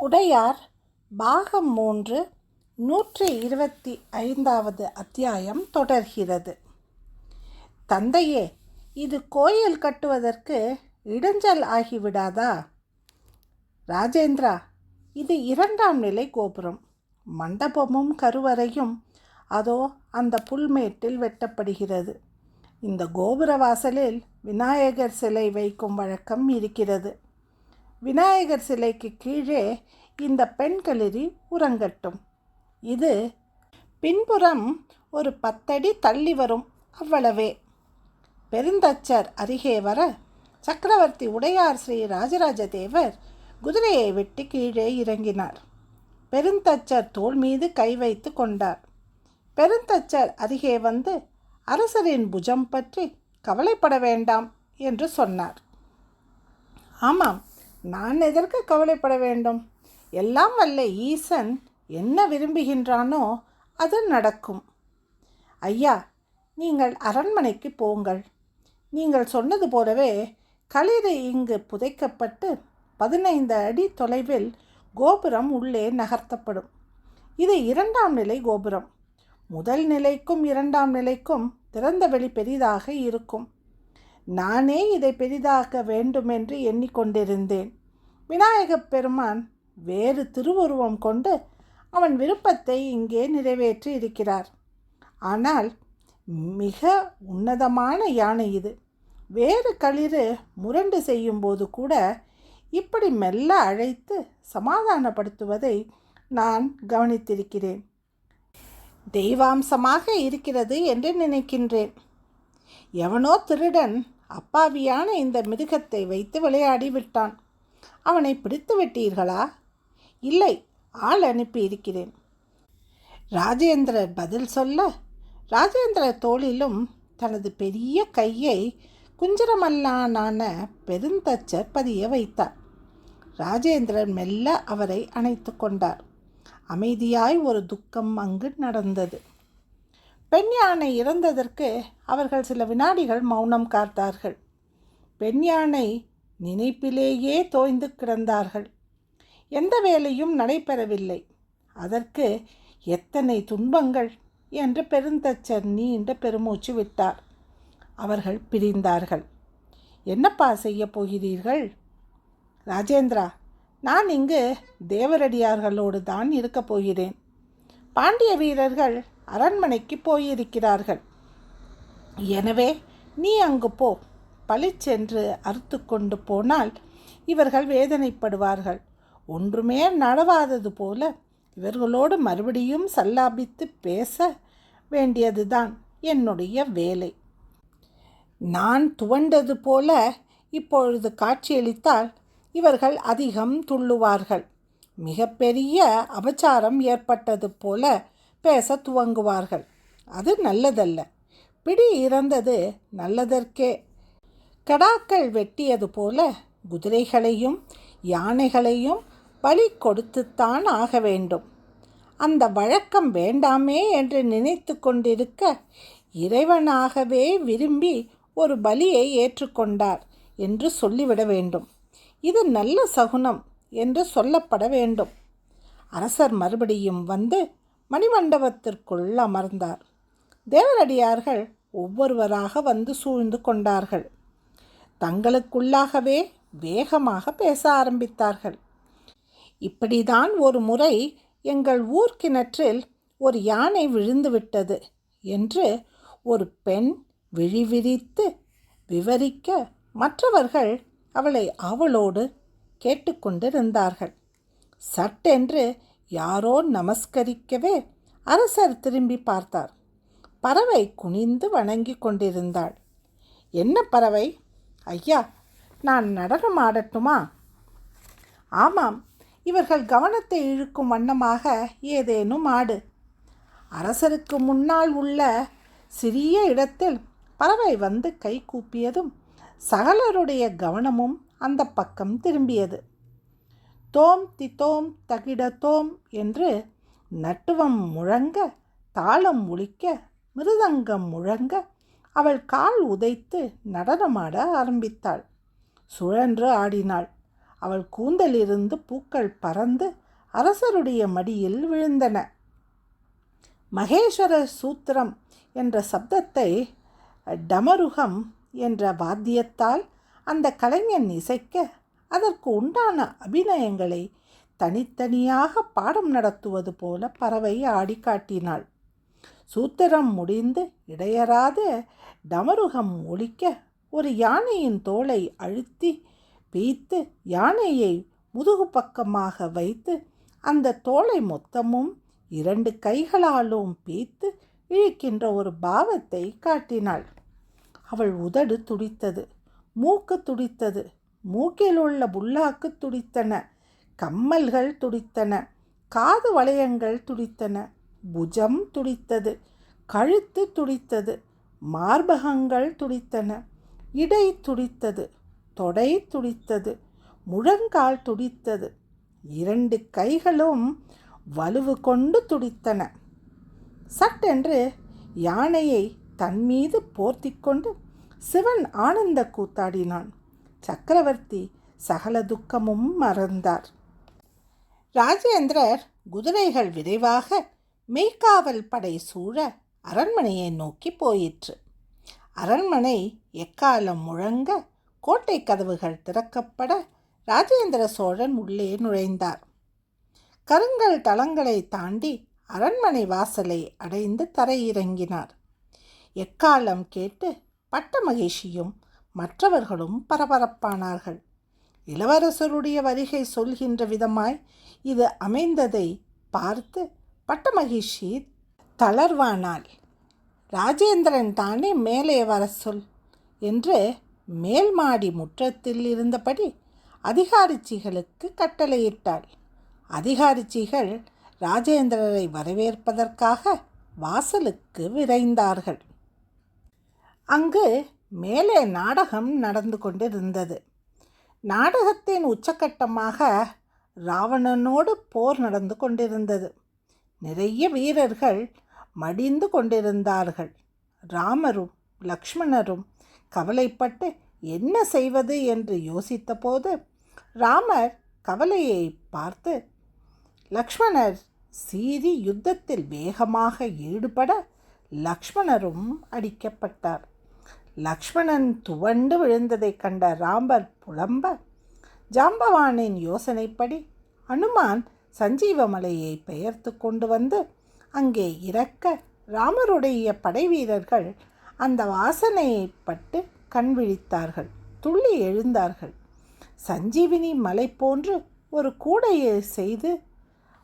உடையார் பாகம் மூன்று நூற்றி இருபத்தி ஐந்தாவது அத்தியாயம் தொடர்கிறது. தந்தையே இது கோயில் கட்டுவதற்கு இடைஞ்சல் ஆகிவிடாதா? ராஜேந்திரா இது இரண்டாம் நிலை கோபுரம். மண்டபமும் கருவறையும் அதோ அந்த புல்மேட்டில் வெட்டப்படுகிறது. இந்த கோபுர வாசலில் விநாயகர் சிலை வைக்கும் வழக்கம் இருக்கிறது. விநாயகர் சிலைக்கு கீழே இந்த பெண் களரி உறங்கட்டும். இது பின்புறம் ஒரு பத்தடி தள்ளி வரும் அவ்வளவே. பெருந்தச்சர் அருகே வர சக்கரவர்த்தி உடையார் ஸ்ரீ ராஜராஜ தேவர் குதிரையை விட்டு கீழே இறங்கினார். பெருந்தச்சர் தோள் மீது கை வைத்து கொண்டார். பெருந்தச்சர் அருகே வந்து அரசரின் புஜம் பற்றி கவலைப்பட வேண்டாம் என்று சொன்னார். ஆமாம் நான் எதற்கு கவலைப்பட வேண்டும்? எல்லாம் வல்ல ஈசன் என்ன விரும்புகின்றானோ அது நடக்கும். ஐயா நீங்கள் அரண்மனைக்கு போங்கள். நீங்கள் சொன்னது போலவே கலிதை இங்கு புதைக்கப்பட்டு பதினைந்து அடி தொலைவில் கோபுரம் உள்ளே நகர்த்தப்படும். இது இரண்டாம் நிலை கோபுரம். முதல் நிலைக்கும் இரண்டாம் நிலைக்கும் திறந்த வெளி பெரிதாக இருக்கும். நானே இதை பெரிதாக்க வேண்டுமென்று எண்ணிக்கொண்டிருந்தேன். விநாயகப் பெருமான் வேறு திருவுருவம் கொண்டு அவன் விருப்பத்தை இங்கே நிறைவேற்றி இருக்கிறார். ஆனால் மிக உன்னதமான யானை இது. வேறு களிறு முரண்டு செய்யும்போது கூட இப்படி மெல்ல அழைத்து சமாதானப்படுத்துவதை நான் கவனித்திருக்கிறேன். தெய்வாம்சமாக இருக்கிறது என்று நினைக்கின்றேன். எவனோ திருடன் அப்பாவியான இந்த மிருகத்தை வைத்து விளையாடி விட்டான் அவனை பிடித்து விட்டீர்களா? இல்லை ஆள் அனுப்பி இருக்கிறேன் ராஜேந்திரர் பதில் சொல்ல ராஜேந்திர தோளிலும் தனது பெரிய கையை குஞ்சரமல்லானான பெருந்தச்சர் பதிய வைத்தார். ராஜேந்திரன் மெல்ல அவரை அணைத்து கொண்டார். அமைதியாய் ஒரு துக்கம் அங்கு நடந்தது. பெண் யானை இறந்ததற்கு அவர்கள் சில வினாடிகள் மௌனம் காத்தார்கள். பெண் யானை நினைப்பிலேயே தோய்ந்து கிடந்தார்கள். எந்த வேலையும் நடைபெறவில்லை. அதற்கு எத்தனை துன்பங்கள் என்று பெருந்தச்சர் நீண்ட பெருமூச்சு விட்டார். அவர்கள் பிரிந்தார்கள். என்னப்பா செய்ய போகிறீர்கள்? ராஜேந்திரா நான் இங்கு தேவரடியார்களோடு தான் இருக்கப் போகிறேன். பாண்டிய வீரர்கள் அரண்மனைக்கு போயிருக்கிறார்கள். எனவே நீ அங்கு போ. பளிச்சென்று அறுத்து கொண்டு போனால் இவர்கள் வேதனைப்படுவார்கள். ஒன்றுமே நடவாதது போல இவர்களோடு மறுபடியும் சல்லாபித்து பேச வேண்டியதுதான் என்னுடைய வேலை. நான் துவண்டது போல இப்பொழுது காட்சியளித்தால் இவர்கள் அதிகம் துள்ளுவார்கள். மிகப்பெரிய அபச்சாரம் ஏற்பட்டது போல பேச துவங்குவார்கள் அது நல்லதல்ல. பிடி இறந்தது நல்லதற்கே. கடாக்கள் வெட்டியது போல குதிரைகளையும் யானைகளையும் பலி கொடுத்துத்தான் ஆக வேண்டும். அந்த வழக்கம் வேண்டாமே என்று நினைத்து கொண்டிருக்க இறைவனாகவே விரும்பி ஒரு பலியை ஏற்றுக்கொண்டார் என்று சொல்லிவிட வேண்டும். இது நல்ல சகுனம் என்று சொல்லப்பட வேண்டும். அரசர் மறுபடியும் வந்து மணிமண்டபத்திற்குள் அமர்ந்தார். தேவரடியார்கள் ஒவ்வொருவராக வந்து சூழ்ந்து கொண்டார்கள். தங்களுக்குள்ளாகவே வேகமாக பேச ஆரம்பித்தார்கள். இப்படிதான் ஒரு முறை எங்கள் ஊர் கிணற்றில் ஒரு யானை விழுந்துவிட்டது என்று ஒரு பெண் விழிவிரித்து விவரிக்க மற்றவர்கள் அவளை அவளோடு கேட்டுக்கொண்டிருந்தார்கள். சட்டென்று யாரோ நமஸ்கரிக்கவே அரசர் திரும்பி பார்த்தார். பறவை குனிந்து வணங்கி கொண்டிருந்தாள். என்ன பறவை? ஐயா நான் நடனம் ஆடட்டுமா? ஆமாம் இவர்கள் கவனத்தை இழுக்கும் வண்ணமாக ஏதேனும் ஆடு. அரசருக்கு முன்னால் உள்ள சிறிய இடத்தில் பறவை வந்து கை கூப்பியதும் சகலருடைய கவனமும் அந்த பக்கம் திரும்பியது. தோம் தித்தோம் தகிட தோம் என்று நட்டுவம் முழங்க தாளம் ஒழிக்க மிருதங்கம் முழங்க அவள் கால் உதைத்து நடனமாட ஆரம்பித்தாள். சுழன்று ஆடினாள். அவள் கூந்தலிருந்து பூக்கள் பறந்து அரசருடைய மடியில் விழுந்தன. மகேஸ்வர சூத்திரம் என்ற சப்தத்தை டமருகம் என்ற வாத்தியத்தால் அந்த கலைஞன் இசைக்க அதற்கு உண்டான அபிநயங்களை தனித்தனியாக பாடம் நடத்துவது போல பறவை ஆடி காட்டினாள் சூத்திரம் முடிந்து இடையறாத டமருகம் ஒழிக்க ஒரு யானையின் தோலை அழுத்தி பீய்த்து யானையை முதுகு பக்கமாக வைத்து அந்த தோலை மொத்தமும் இரண்டு கைகளாலும் பீய்த்து இழுக்கின்ற ஒரு பாவத்தை காட்டினாள். அவள் உதடு துடித்தது மூக்கு துடித்தது மூக்கில் உள்ள புல்லாக்கு துடித்தன கம்மல்கள் துடித்தன காது வளையங்கள் துடித்தன புஜம் துடித்தது கழுத்து துடித்தது மார்பகங்கள் துடித்தன இடை துடித்தது தொடை துடித்தது முழங்கால் துடித்தது இரண்டு கைகளும் வலுவு கொண்டு துடித்தன. சட்டென்று யானையை தன் மீது போர்த்தி கொண்டு சிவன் ஆனந்த கூத்தாடினான். சக்கரவர்த்தி சகல துக்கமும் மறந்தார். ராஜேந்திரர் குதிரைகள் விரைவாக மெய்க்காவல் படை சூழ அரண்மனையை நோக்கி போயிற்று. அரண்மனை எக்காலம் முழங்க கோட்டை கதவுகள் திறக்கப்பட ராஜேந்திர சோழன் உள்ளே நுழைந்தார். கருங்கல் தளங்களை தாண்டி அரண்மனை வாசலை அடைந்து தரையிறங்கினார். எக்காலம் கேட்டு பட்ட மகிழ்ச்சியும் மற்றவர்களும் பரபரப்பானார்கள். இளவரசருடைய வருகை சொல்கின்ற விதமாய் இது அமைந்ததை பார்த்து பட்டமகிஷி தளர்வானாள். ராஜேந்திரன் தானே மேலே வர சொல் என்று மேல் மாடி முற்றத்தில் இருந்தபடி அதிகாரிச்சிகளுக்கு கட்டளையிட்டாள். அதிகாரிச்சிகள் ராஜேந்திரரை வரவேற்பதற்காக வாசலுக்கு விரைந்தார்கள். அங்கு மேலே நாடகம் நடந்து கொண்டிருந்தது. நாடகத்தின் உச்சக்கட்டமாக ராவணனோடு போர் நடந்து கொண்டிருந்தது. நிறைய வீரர்கள் மடிந்து கொண்டிருந்தார்கள். ராமரும் லக்ஷ்மணரும் கவலைப்பட்டு என்ன செய்வது என்று யோசித்தபோது ராமர் கவலையை பார்த்து லக்ஷ்மணர் சீறி யுத்தத்தில் வேகமாக ஈடுபட லக்ஷ்மணரும் அடிக்கப்பட்டார். லக்ஷ்மணன் துவண்டு விழுந்ததைக் கண்ட ராம்பர் புலம்ப ஜாம்பவானின் யோசனைப்படி அனுமான் சஞ்சீவமலையை பெயர்த்து கொண்டு வந்து அங்கே இறக்க ராமருடைய படைவீரர்கள் அந்த வாசனையை பட்டு கண் விழித்தார்கள் துள்ளி எழுந்தார்கள். சஞ்சீவினி மலை போன்று ஒரு கூடையை செய்து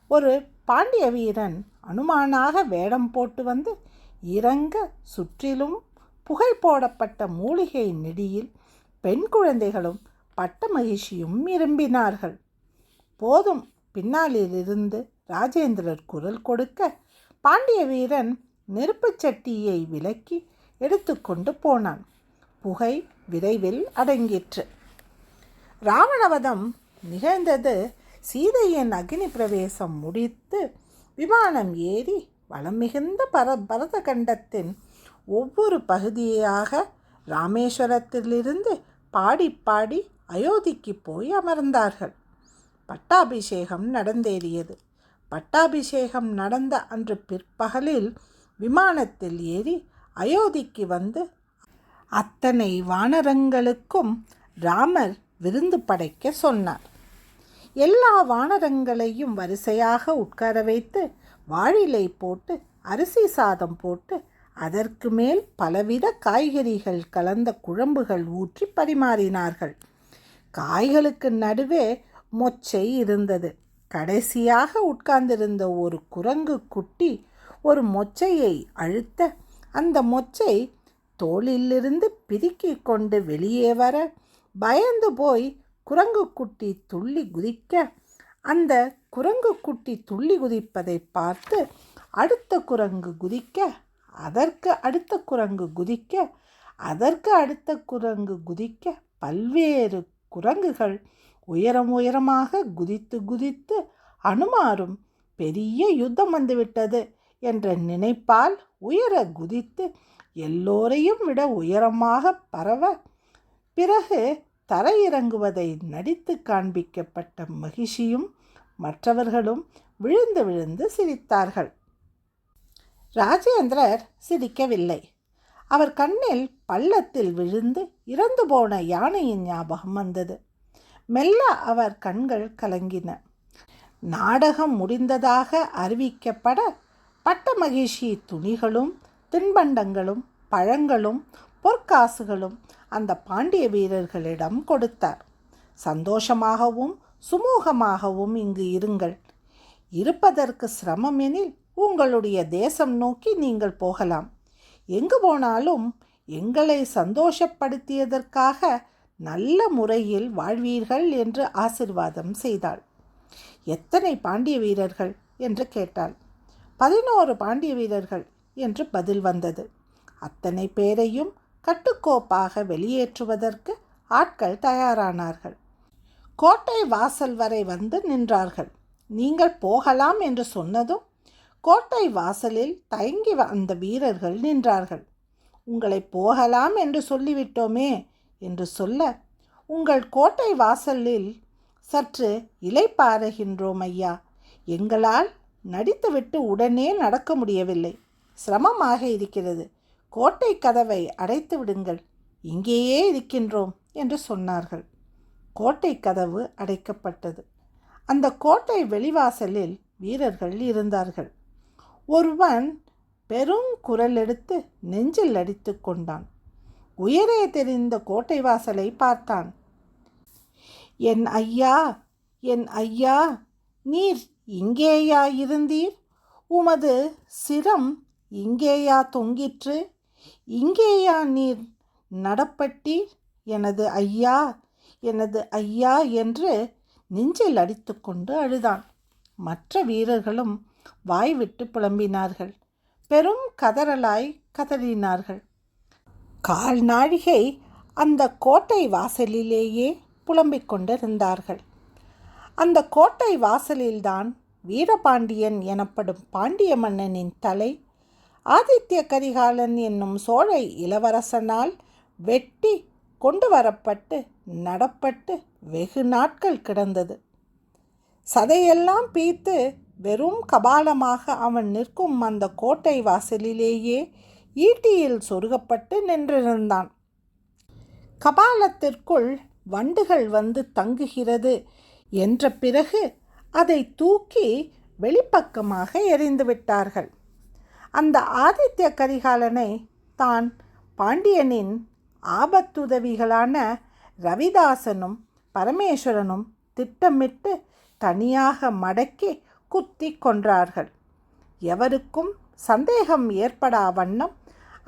ஒரு பாண்டிய வீரன் அனுமானாக வேடம் போட்டு வந்து இறங்க சுற்றிலும் புகை போடப்பட்ட மூலிகை நெடியில் பெண் குழந்தைகளும் பட்ட மகிழ்ச்சியும் இரும்பினார்கள் போதும் பின்னாலிலிருந்து ராஜேந்திரர் குரல் கொடுக்க பாண்டிய வீரன் நெருப்புச் சட்டியை விலக்கி எடுத்துக்கொண்டு போனான். புகை விரைவில் அடங்கிற்று. ராவணவதம் நிகழ்ந்தது சீதையின் அக்னி பிரவேசம் முடித்து விமானம் ஏறி வளம் மிகுந்த பர பரத கண்டத்தின் ஒவ்வொரு பகுதியாக ராமேஸ்வரத்திலிருந்து பாடி பாடி அயோத்திக்கு போய் அமர்ந்தார்கள். பட்டாபிஷேகம் நடந்தேறியது. பட்டாபிஷேகம் நடந்த அன்று பிற்பகலில் விமானத்தில் ஏறி அயோத்திக்கு வந்து அத்தனை வானரங்களுக்கும் ராமர் விருந்து படைக்க சொன்னார். எல்லா வானரங்களையும் வரிசையாக உட்கார வைத்து வாழிலை போட்டு அரிசி சாதம் போட்டு அதற்கு மேல் பலவித காய்கறிகள் கலந்த குழம்புகள் ஊற்றி பரிமாறினார்கள். காய்களுக்கு நடுவே மொச்சை இருந்தது. கடைசியாக உட்கார்ந்திருந்த ஒரு குரங்கு குட்டி ஒரு மொச்சையை அழுத்த அந்த மொச்சை தோளிலிருந்து பிரிக்கி கொண்டு வெளியே வர பயந்து போய் குரங்கு குட்டி துள்ளி குதிக்க அந்த குரங்கு குட்டி துள்ளி குதிப்பதை பார்த்து அடுத்த குரங்கு குதிக்க அதற்கு அடுத்த குரங்கு குதிக்க அதற்கு அடுத்த குரங்கு குதிக்க பல்வேறு குரங்குகள் உயரம் உயரமாக குதித்து குதித்து அனுமாரும் பெரிய யுத்தம் வந்துவிட்டது என்ற நினைப்பால் உயர குதித்து எல்லோரையும் விட உயரமாக பரவ பிறகு தரையிறங்குவதை நடித்து காண்பிக்கப்பட்ட மகிழ்ச்சியும் மற்றவர்களும் விழுந்து விழுந்து சிரித்தார்கள். ராஜேந்திரர் சிரிக்கவில்லை. அவர் கண்ணில் பள்ளத்தில் விழுந்து இறந்து போன யானையின் ஞாபகம் வந்தது. மெல்ல அவர் கண்கள் கலங்கின. நாடகம் முடிந்ததாக அறிவிக்கப்பட பட்ட மகிழ்ச்சி துணிகளும் தின்பண்டங்களும் பழங்களும் பொற்காசுகளும் அந்த பாண்டிய வீரர்களிடம் கொடுத்தார். சந்தோஷமாகவும் சுமூகமாகவும் இங்கு இருங்கள். இருப்பதற்கு சிரமம் எனில் உங்களுடைய தேசம் நோக்கி நீங்கள் போகலாம். எங்கு போனாலும் எங்களை சந்தோஷப்படுத்தியதற்காக நல்ல முறையில் வாழ்வீர்கள் என்று ஆசிர்வாதம் செய்தாள். எத்தனை பாண்டிய வீரர்கள்? என்று கேட்டாள். பதினோரு பாண்டிய வீரர்கள் என்று பதில் வந்தது. அத்தனை பேரையும் கட்டுக்கோப்பாக வெளியேற்றுவதற்கு ஆட்கள் தயாரானார்கள். கோட்டை வாசல் வரை வந்து நின்றார்கள். நீங்கள் போகலாம் என்று சொன்னதும் கோட்டை வாசலில் தயங்கி அந்த வீரர்கள் நின்றார்கள். உங்களை போகலாம் என்று சொல்லிவிட்டோமே என்று சொல்ல உங்கள் கோட்டை வாசலில் சற்று இலைப்பாறுகின்றோம் ஐயா. எங்களால் நடித்துவிட்டு உடனே நடக்க முடியவில்லை. சிரமமாக இருக்கிறது. கோட்டை கதவை அடைத்து விடுங்கள். இங்கேயே இருக்கின்றோம் என்று சொன்னார்கள். கோட்டை கதவு அடைக்கப்பட்டது. அந்த கோட்டை வெளிவாசலில் வீரர்கள் இருந்தார்கள். ஒருவன் பெரும் குரல் எடுத்து நெஞ்சில் அடித்து கொண்டான். உயரே தெரிந்த கோட்டை வாசலை பார்த்தான். என் ஐயா என் ஐயா நீர் இங்கேயா இருந்தீர்? உமது சிரம் இங்கேயா தொங்கிற்று? இங்கேயா நீர் நடப்பட்டீர்? எனது ஐயா எனது ஐயா என்று நெஞ்சில் அடித்துக்கொண்டு அழுதான். மற்ற வீரர்களும் வாய்விட்டு புலம்பினார்கள். பெரும் கதறலாய் கதறினார்கள். கால் நாழிகை அந்த கோட்டை வாசலிலேயே புலம்பிக் கொண்டிருந்தார்கள். அந்த கோட்டை வாசலில்தான் வீரபாண்டியன் எனப்படும் பாண்டிய மன்னனின் தலை ஆதித்ய கரிகாலன் என்னும் சோழ இளவரசனால் வெட்டி கொண்டு வரப்பட்டு நடப்பட்டு வெகு நாட்கள் கிடந்தது. சதையெல்லாம் பீத்து வெறும் கபாலமாக அவன் நிற்கும் அந்த கோட்டை வாசலிலேயே ஈட்டியில் சொருகப்பட்டு நின்றிருந்தான். கபாலத்திற்குள் வண்டுகள் வந்து தங்குகிறது என்ற பிறகு அதை தூக்கி வெளிப்பக்கமாக எரிந்து விட்டார்கள். அந்த ஆதித்ய கரிகாலனை தான் பாண்டியனின் ஆபத்துதவிகளான ரவிதாசனும் பரமேஸ்வரனும் திட்டமிட்டு தனியாக மடக்கி குத்தி கொன்றார்கள். எவருக்கும் சந்தேகம் ஏற்படா வண்ணம்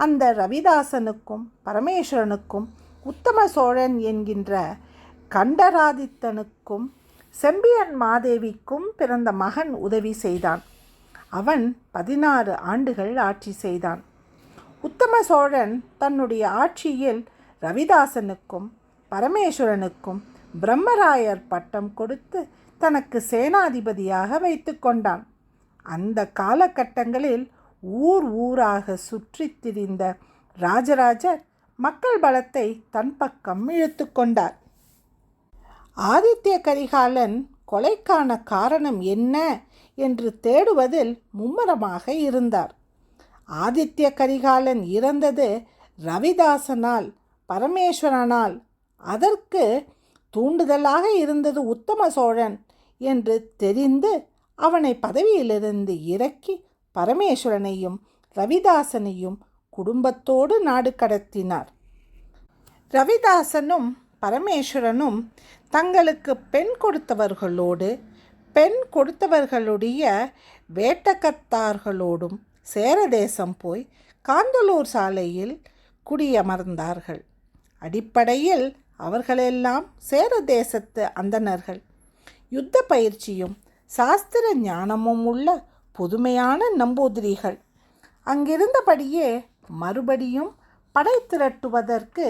அந்த ரவிதாசனுக்கும் பரமேஸ்வரனுக்கும் உத்தம சோழன் என்கின்ற கண்டராதித்தனுக்கும் செம்பியன் மாதேவிக்கும் பிறந்த மகன் உதவி செய்தான். அவன் பதினாறு ஆண்டுகள் ஆட்சி செய்தான். உத்தம சோழன் தன்னுடைய ஆட்சியில் ரவிதாசனுக்கும் பரமேஸ்வரனுக்கும் பிரம்மராயர் பட்டம் கொடுத்து தனக்கு சேனாதிபதியாக வைத்து கொண்டான். அந்த காலகட்டங்களில் ஊர் ஊராக சுற்றித் திரிந்த ராஜராஜர் மக்கள் பலத்தை தன் பக்கம் இழுத்து கொண்டார். ஆதித்ய கரிகாலன் கொலைக்கான காரணம் என்ன என்று தேடுவதில் மும்மரமாக இருந்தார். ஆதித்ய கரிகாலன் இறந்தது ரவிதாசனால் பரமேஸ்வரனால். அதற்கு தூண்டுதலாக இருந்தது உத்தம சோழன் என்று தெரிந்து அவனை பதவியிலிருந்து இறக்கி பரமேஸ்வரனையும் ரவிதாசனையும் குடும்பத்தோடு நாடு கடத்தினார். ரவிதாசனும் பரமேஸ்வரனும் தங்களுக்கு பெண் கொடுத்தவர்களோடு பெண் கொடுத்தவர்களுடைய வேட்டக்கத்தார்களோடும் சேரதேசம் போய் காந்தலூர் சாலையில் குடியமர்ந்தார்கள். அடிப்படையில் அவர்களெல்லாம் சேர தேசத்து அந்தணர்கள். யுத்த பயிற்சியும் சாஸ்திர ஞானமும் உள்ள புதுமையான நம்பூதிரிகள். அங்கிருந்தபடியே மறுபடியும் படை திரட்டுவதற்கு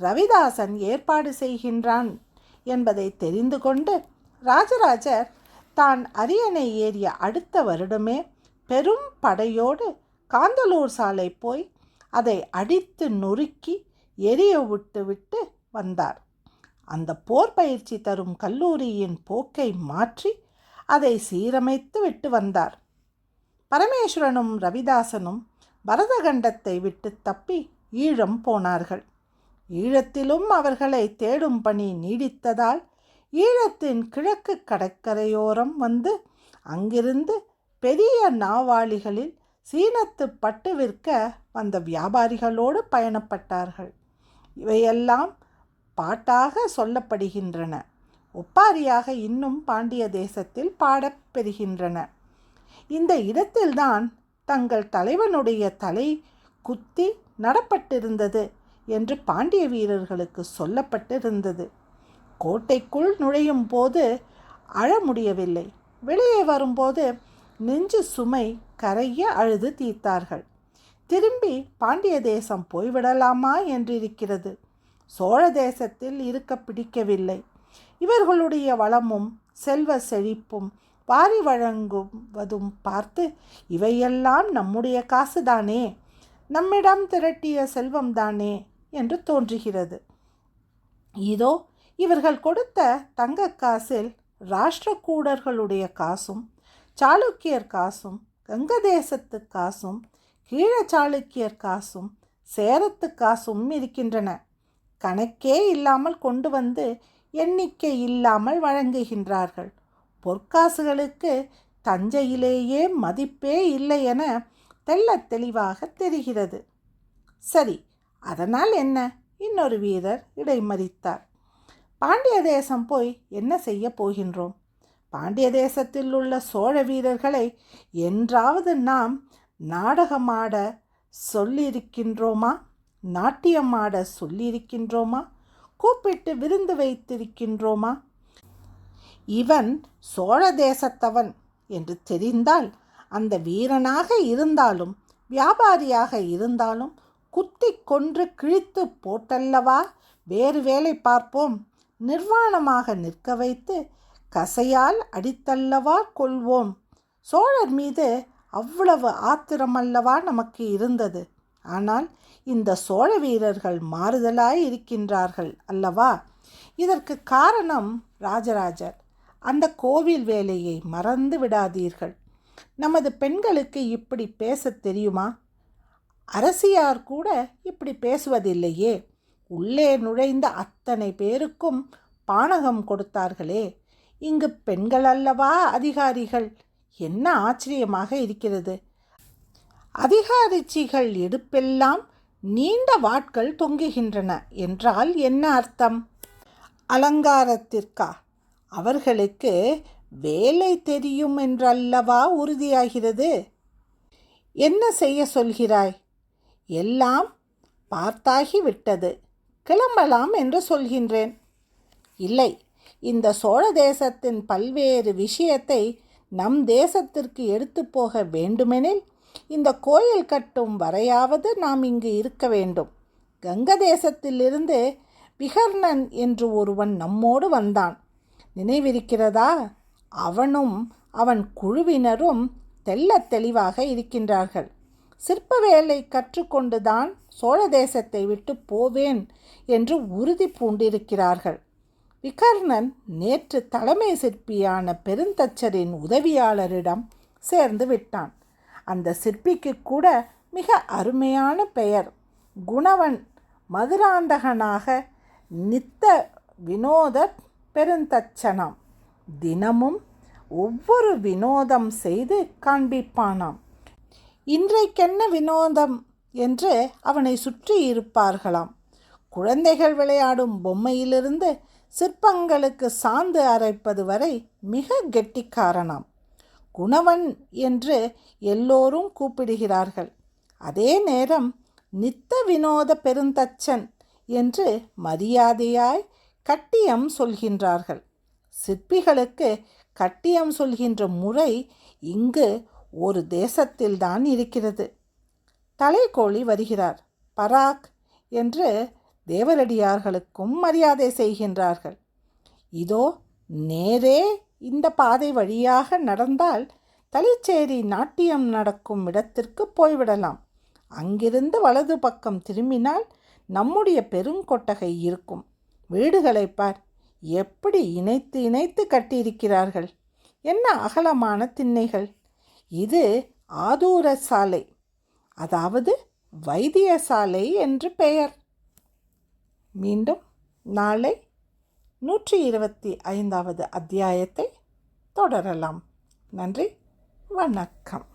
ரவிதாசன் ஏற்பாடு செய்கின்றான் என்பதை தெரிந்து கொண்டு ராஜராஜர் தான் அரியணை ஏறிய அடுத்த வருடமே பெரும் படையோடு காந்தலூர் சாலை போய் அதை அடித்து நொறுக்கி எரிய விட்டு விட்டு வந்தார். அந்த போர் பயிற்சி தரும் கல்லூரியின் போக்கை மாற்றி அதை சீரமைத்து விட்டு வந்தார். பரமேஸ்வரனும் ரவிதாசனும் பரதகண்டத்தை விட்டு தப்பி ஈழம் போனார்கள். ஈழத்திலும் அவர்களை தேடும் பணி நீடித்ததால் ஈழத்தின் கிழக்கு கடற்கரையோரம் வந்து அங்கிருந்து பெரிய நாவாளிகளில் சீனத்து பட்டு விற்க வந்த வியாபாரிகளோடு பயணப்பட்டார்கள். இவையெல்லாம் பாட்டாக சொல்லப்படுகின்றன. ஒப்பாரியாக இன்னும் பாண்டிய தேசத்தில் பாடப்பெறுகின்றன இந்த இடத்தில்தான் தங்கள் தலைவனுடைய தலை குத்தி நடப்பட்டிருந்தது என்று பாண்டிய வீரர்களுக்கு சொல்லப்பட்டிருந்தது. கோட்டைக்குள் நுழையும் போது அழ முடியவில்லை. வெளியே வரும்போது நெஞ்சு சுமை கரைய அழுது தீர்த்தார்கள். திரும்பி பாண்டிய தேசம் போய்விடலாமா என்றிருக்கிறது. சோழ தேசத்தில் இருக்க பிடிக்கவில்லை. இவர்களுடைய வளமும் செல்வ செழிப்பும் பாரி வழங்குவதும் பார்த்து இவையெல்லாம் நம்முடைய காசுதானே? நம்மிடம் திரட்டிய செல்வம்தானே? என்று தோன்றுகிறது. இதோ இவர்கள் கொடுத்த தங்க காசில் ராஷ்டிரக்கூடர்களுடைய காசும் சாளுக்கியர் காசும் கங்கதேசத்து காசும் கீழ சாளுக்கியர் காசும் சேரத்து காசும் இருக்கின்றன. கணக்கே இல்லாமல் கொண்டு வந்து எண்ணிக்கை இல்லாமல் வழங்குகின்றார்கள். பொற்காசுகளுக்கு தஞ்சையிலேயே மதிப்பே இல்லை என தெள்ள தெளிவாக தெரிகிறது. சரி அதனால் என்ன? இன்னொரு வீரர் இடைமறித்தார். பாண்டிய தேசம் போய் என்ன செய்ய போகின்றோம்? பாண்டிய தேசத்தில் உள்ள சோழ வீரர்களை என்றாவது நாம் நாடகமாட சொல்லியிருக்கின்றோமா? நாட்டியமாட சொல்லியிருக்கின்றோமா? கூப்பிட்டு விருந்து வைத்திருக்கின்றோமா? இவன் சோழ தேசத்தவன் என்று தெரிந்தால் அந்த வீரனாக இருந்தாலும் வியாபாரியாக இருந்தாலும் குத்தி கொன்று கிழித்து போட்டல்லவா? வேறு வேலை பார்ப்போம். நிர்வாணமாக நிற்க வைத்து கசையால் அடித்தல்லவா கொள்வோம். சோழர் மீது அவ்வளவு ஆத்திரமல்லவா நமக்கு இருந்தது. ஆனால் இந்த சோழ வீரர்கள் மாறுதலாய் இருக்கின்றார்கள் அல்லவா? இதற்கு காரணம் ராஜராஜர். அந்த கோவில் வேலையை மறந்து விடாதீர்கள். நமது பெண்களுக்கு இப்படி பேச தெரியுமா? அரசியார் கூட இப்படி பேசுவதில்லையே. உள்ளே நுழைந்த அத்தனை பேருக்கும் பானகம் கொடுத்தார்களே. இங்கு பெண்கள் அல்லவா அதிகாரிகள்? என்ன ஆச்சரியமாக இருக்கிறது. அதிகாரிச்சிகள் எடுப்பெல்லாம் நீண்ட வாட்கள் தொங்குகின்றன என்றால் என்ன அர்த்தம்? அலங்காரத்திற்கா? அவர்களுக்கு வேலை தெரியும் என்றல்லவா உறுதியாகிறது? என்ன செய்ய சொல்கிறாய்? எல்லாம் பார்த்தாகிவிட்டது. கிளம்பலாம் என்று சொல்கின்றேன். இல்லை இந்த சோழ தேசத்தின் பல்வேறு விஷயத்தை நம் தேசத்திற்கு எடுத்து போக வேண்டுமெனில் இந்த கோயில் கட்டும் வரையாவது நாம் இங்கு இருக்க வேண்டும். கங்க தேசத்திலிருந்து விகர்ணன் என்று ஒருவன் நம்மோடு வந்தான். நினைவிருக்கிறதா? அவனும் அவன் குழுவினரும் தெல்ல தெளிவாக இருக்கின்றார்கள். சிற்ப வேலை கற்றுக்கொண்டுதான் சோழ தேசத்தை விட்டு போவேன் என்று உறுதி பூண்டிருக்கிறார்கள். விகர்ணன் நேற்று தலைமை சிற்பியான பெருந்தச்சரின் உதவியாளரிடம் சேர்ந்து விட்டான். அந்த சிற்பிக்கு கூட மிக அருமையான பெயர். குணவன் மதுராந்தகனாக நித்த வினோத பெருந்தச்சனாம். தினமும் ஒவ்வொரு வினோதம் செய்து காண்பிப்பானாம். இன்றைக்கென்ன வினோதம் என்று அவனை சுற்றி இருப்பார்களாம். குழந்தைகள் விளையாடும் பொம்மையிலிருந்து சிற்பங்களுக்கு சாந்து அரைப்பது வரை மிக கெட்டிக்காரனாம். குணவன் என்று எல்லோரும் கூப்பிடுகிறார்கள். அதே நேரம் நித்த வினோத பெருந்தச்சன் என்று மரியாதையாய் கட்டியம் சொல்கின்றார்கள். சிற்பிகளுக்கு கட்டியம் சொல்கின்ற முறை இங்கு ஒரு தேசத்தில்தான் இருக்கிறது. தலைக்கோழி வருகிறார். பராக் என்று தேவரடியார்களுக்கும் மரியாதை செய்கின்றார்கள். இதோ நேரே இந்த பாதை வழியாக நடந்தால் தலிச்சேரி நாட்டியம் நடக்கும் இடத்திற்கு போய்விடலாம். அங்கிருந்து வலது பக்கம் திரும்பினால் நம்முடைய பெருங்கொட்டகை இருக்கும். வீடுகளை பார் எப்படி இணைத்து இணைத்து கட்டியிருக்கிறார்கள்? என்ன அகலமான திண்ணைகள்? இது ஆதூர சாலை அதாவது வைத்திய சாலை என்று பெயர். மீண்டும் நாளை நூற்றி இருபத்தி ஐந்தாவது அத்தியாயத்தை தொடரலாம். நன்றி. வணக்கம்.